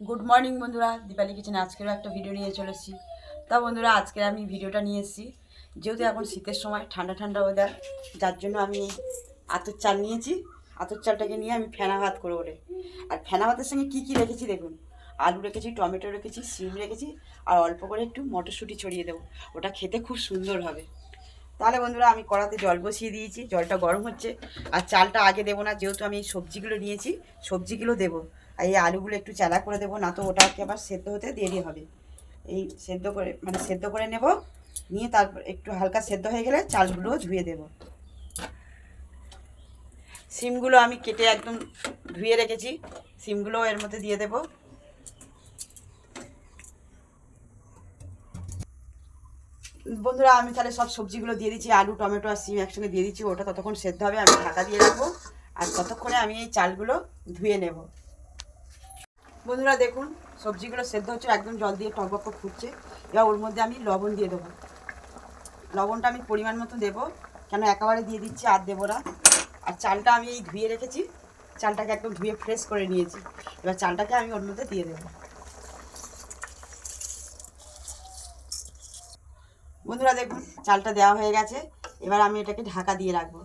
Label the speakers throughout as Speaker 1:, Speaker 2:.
Speaker 1: Good morning বন্ধুরা। দীপালি কিচেনে আজকেরও একটা ভিডিও নিয়ে চলে এসেছি। তা বন্ধুরা আজকে আমি ভিডিওটা নিয়ে এসেছি। যেহেতু এখন শীতের সময়, ঠান্ডা ঠান্ডা ওয়েদার যার জন্য আমি আতর চাল নিয়েছি। আতর চালটাকে নিয়ে আমি ফেনা ভাত করে ওঠে আর ফেনা ভাতের সঙ্গে কী কী রেখেছি দেখুন? আলু রেখেছি, টমেটো রেখেছি, সিম রেখেছি, আর অল্প করে একটু মটরশুঁটি ছড়িয়ে দেবো। ওটা খেতে খুব সুন্দর হবে। তাহলে বন্ধুরা, আমি কড়াতে জল বসিয়ে দিয়েছি। জলটা গরম হচ্ছে। আর চালটা আগে দেবো না, যেহেতু আমি সবজিগুলো নিয়েছি, সবজিগুলো দেবো। এই আলুগুলো একটু চালা করে দেবো, না তো ওটাকে আবার সেদ্ধ হতে দেরি হবে। এই সেদ্ধ করে মানে সেদ্ধ করে নেব, নিয়ে তারপর একটু হালকা সেদ্ধ হয়ে গেলে চালগুলো ধুয়ে দেব। সিমগুলো আমি কেটে একদম ধুয়ে রেখেছি সিমগুলো এর মধ্যে দিয়ে দেবো। বন্ধুরা, আমি তাহলে সব সবজিগুলো দিয়ে দিচ্ছি, আলু, টমেটো আর সিম একসঙ্গে দিয়ে দিচ্ছি, ওটা ততক্ষণ সেদ্ধ হবে, আমি ঢাকা দিয়ে রাখব। আর ততক্ষণে আমি এই চালগুলো ধুয়ে নেব। বন্ধুরা দেখুন, সবজিগুলো সেদ্ধ হচ্ছে, একদম জল দিয়ে টক বক ফুটছে। এবার ওর মধ্যে আমি লবণ দিয়ে দেবো। লবণটা আমি পরিমাণ মতো দেবো, কেন একেবারে দিয়ে দিচ্ছি আর দেবো না। আর চালটা আমি এই ধুয়ে রেখেছি, চালটাকে একদম ধুয়ে ফ্রেশ করে নিয়েছি। এবার চালটাকে আমি ওর মধ্যে দিয়ে দেবো। বন্ধুরা দেখুন, চালটা দেওয়া হয়ে গেছে। এবার আমি এটাকে ঢাকা দিয়ে রাখব।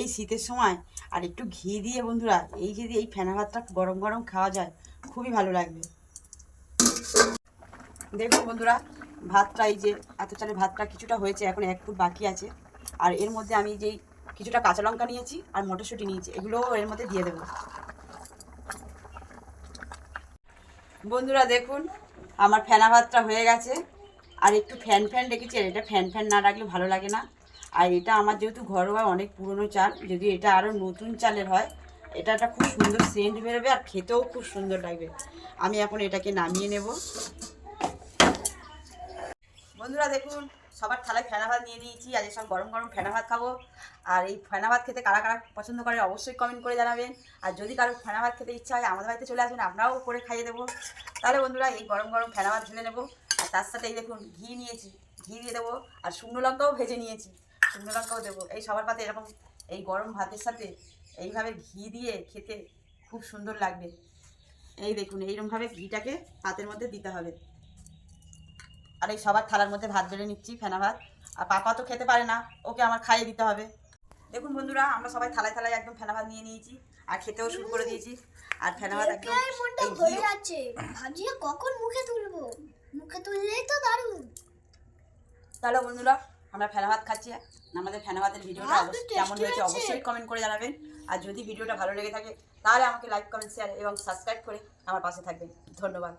Speaker 1: এই শীতের সময়, আর একটু ঘি দিয়ে বন্ধুরা, এই যদি এই ফেনা ভাতটা গরম গরম খাওয়া যায়, খুবই ভালো লাগবে। দেখুন বন্ধুরা, ভাতটা এই যে, এত চালের ভাতটা কিছুটা হয়েছে, এখন এক ফুট বাকি আছে। আর এর মধ্যে আমি যেই কিছুটা কাঁচা লঙ্কা নিয়েছি, আর মটরশুঁটি নিয়েছি, এগুলোও এর মধ্যে দিয়ে দেবো। বন্ধুরা দেখুন, আমার ফেনা ভাতটা হয়ে গেছে। আর একটু ফ্যান ফ্যান রেখেছি, আর এটা ফ্যান ফ্যান না রাখলে ভালো লাগে না। আর এটা আমার যেহেতু ঘরোয়া, অনেক পুরনো চাল, যদি এটা আরও নতুন চালের হয়, এটা একটা খুব সুন্দর সেন্ট বেরোবে আর খেতেও খুব সুন্দর লাগবে। আমি এখন এটাকে নামিয়ে নেব। বন্ধুরা দেখুন, সবার থালায় ফেনা ভাত নিয়ে নিয়েছি, আজ সব গরম গরম ফেনা ভাত খাব। আর এই ফেনা ভাত খেতে কারা কারা পছন্দ করে অবশ্যই কমেন্ট করে জানাবেন। আর যদি কারও ফেনা ভাত খেতে ইচ্ছা হয়, আমাদের বাড়িতে চলে আসবেন আমরাও করে খাইয়ে দেবো। তাহলে বন্ধুরা, এই গরম গরম ফেনা ভাত ঢেলে নেব। আর তার সাথে এই দেখুন, ঘি নিয়েছি, ঘি দিয়ে দেবো। আর শুকনো লঙ্কাও ভেজে নিয়েছি। লঙ্কাও দেবো। এই সবার পাতে এরকম এই গরম ভাতের সাথে এইভাবে ঘি দিয়ে খেতে খুব সুন্দর লাগবে। এই দেখুন এইরকমভাবে ঘিটাকে ভাতের মধ্যে দিতে হবে। আর এই সবার থালার মধ্যে ভাত বেড়ে নিচ্ছি ফেনা ভাত। আর পাপা তো খেতে পারে না ওকে আমার খাইয়ে দিতে হবে। দেখুন বন্ধুরা আমরা সবাই থালায় থালায় একদম ফেনা ভাত নিয়ে নিয়েছি আর খেতেও শুরু করে দিয়েছি। আর ফেনা ভাত একদম
Speaker 2: যাচ্ছে। ভাবছি কখন মুখে তুলবো? মুখে তুললেই তো দারুণ।
Speaker 1: তাহলে বন্ধুরা আমরা ফেনা ভাত খাচ্ছি। আমাদের ফেনা ভাতের ভিডিওটা কেমন
Speaker 2: হয়েছে।
Speaker 1: অবশ্যই কমেন্ট করে জানাবেন। আর যদি ভিডিওটা ভালো লেগে থাকে তাহলে আমাকে লাইক কমেন্ট শেয়ার এবং সাবস্ক্রাইব করে আমার পাশে থাকবেন। ধন্যবাদ।